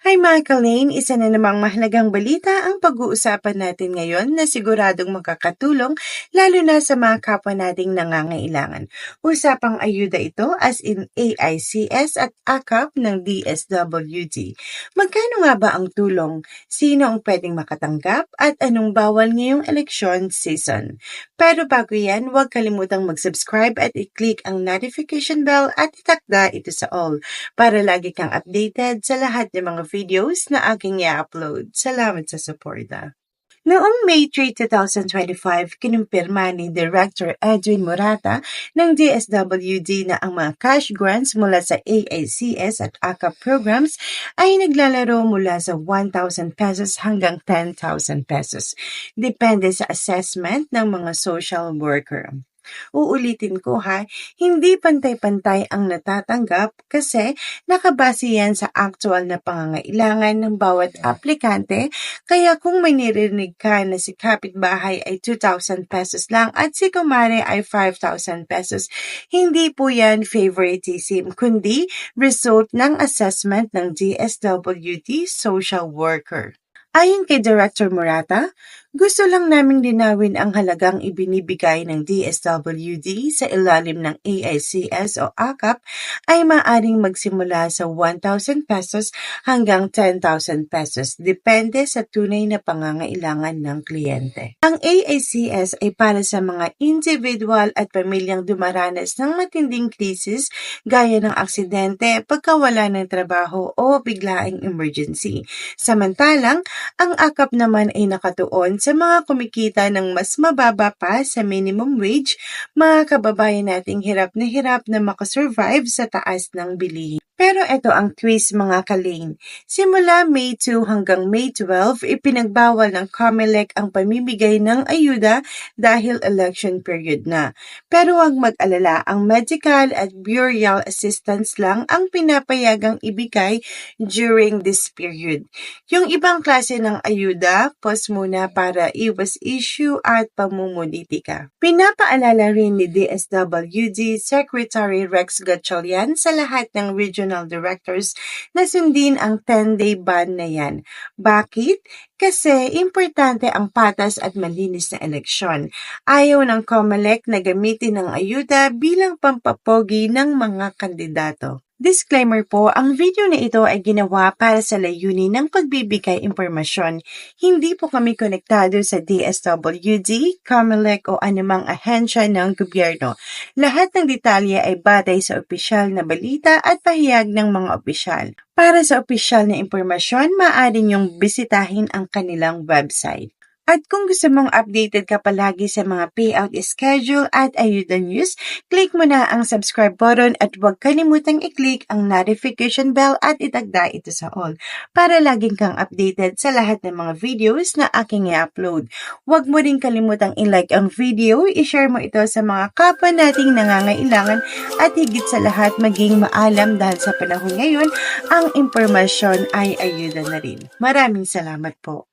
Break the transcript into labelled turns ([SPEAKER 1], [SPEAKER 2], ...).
[SPEAKER 1] Hi mga Kalane, isa na namang mahalagang balita ang pag-uusapan natin ngayon na siguradong makakatulong lalo na sa mga kapwa nating nangangailangan. Usapang ayuda ito as in AICS at AKAP ng DSWD. Magkano nga ba ang tulong? Sino ang pwedeng makatanggap? At anong bawal ngayong election season? Pero bago yan, huwag kalimutang mag-subscribe at i-click ang notification bell at itakda ito sa all para lagi kang updated sa lahat ng mga videos na aking i-upload. Salamat sa suporta. Noong May 3, 2025, kinumpirma ni Director Edwin Morata ng DSWD na ang mga cash grants mula sa AACS at ACAP programs ay naglalaro mula sa 1,000 pesos hanggang 10,000 pesos. Depende sa assessment ng mga social worker. Uulitin ko ha, hindi pantay-pantay ang natatanggap kasi nakabase yan sa actual na pangangailangan ng bawat aplikante. Kaya kung may nirinig ka na si kapitbahay ay 2,000 pesos lang at si kumare ay 5,000 pesos, hindi po yan favoritism kundi result ng assessment ng DSWD social worker. Ayon kay Director Morata, gusto lang naming linawin ang halagang ibinibigay ng DSWD sa ilalim ng AICS o AKAP ay maaring magsimula sa 1,000 pesos hanggang 10,000 pesos depende sa tunay na pangangailangan ng kliyente. Ang AICS ay para sa mga individual at pamilyang dumaranas ng matinding krisis gaya ng aksidente, pagkawala ng trabaho o biglaing emergency. Samantalang, ang AKAP naman ay nakatuon sa mga kumikita ng mas mababa pa sa minimum wage, mga kababayan nating hirap na hirap na makasurvive sa taas ng bilihin. Pero ito ang twist mga kalane. Simula May 2 hanggang May 12, ipinagbawal ng COMELEC ang pamimigay ng ayuda dahil election period na. Pero huwag mag-alala, ang medical at burial assistance lang ang pinapayagang ibigay during this period. Yung ibang klase ng ayuda, pos muna para iwas issue at pamumulitika. Pinapaalala rin ni DSWD Secretary Rex Gatchalian sa lahat ng regional directors na sundin ang 10-day ban na yan. Bakit? Kasi importante ang patas at malinis na eleksyon. Ayaw ng COMELEC na gamitin ang ayuda bilang pampapogi ng mga kandidato. Disclaimer po, ang video na ito ay ginawa para sa layunin ng pagbibigay impormasyon. Hindi po kami konektado sa DSWD, COMELEC o anumang ahensya ng gobyerno. Lahat ng detalye ay batay sa opisyal na balita at pahayag ng mga opisyal. Para sa opisyal na impormasyon, maaari niyong bisitahin ang kanilang website. At kung gusto mong updated ka palagi sa mga payout schedule at ayuda news, click mo na ang subscribe button at huwag kalimutang i-click ang notification bell at itagda ito sa all para laging kang updated sa lahat ng mga videos na aking i-upload. Huwag mo rin kalimutang i-like ang video, i-share mo ito sa mga kapwa nating nangangailangan at higit sa lahat maging maalam dahil sa panahon ngayon, ang impormasyon ay ayuda na rin. Maraming salamat po.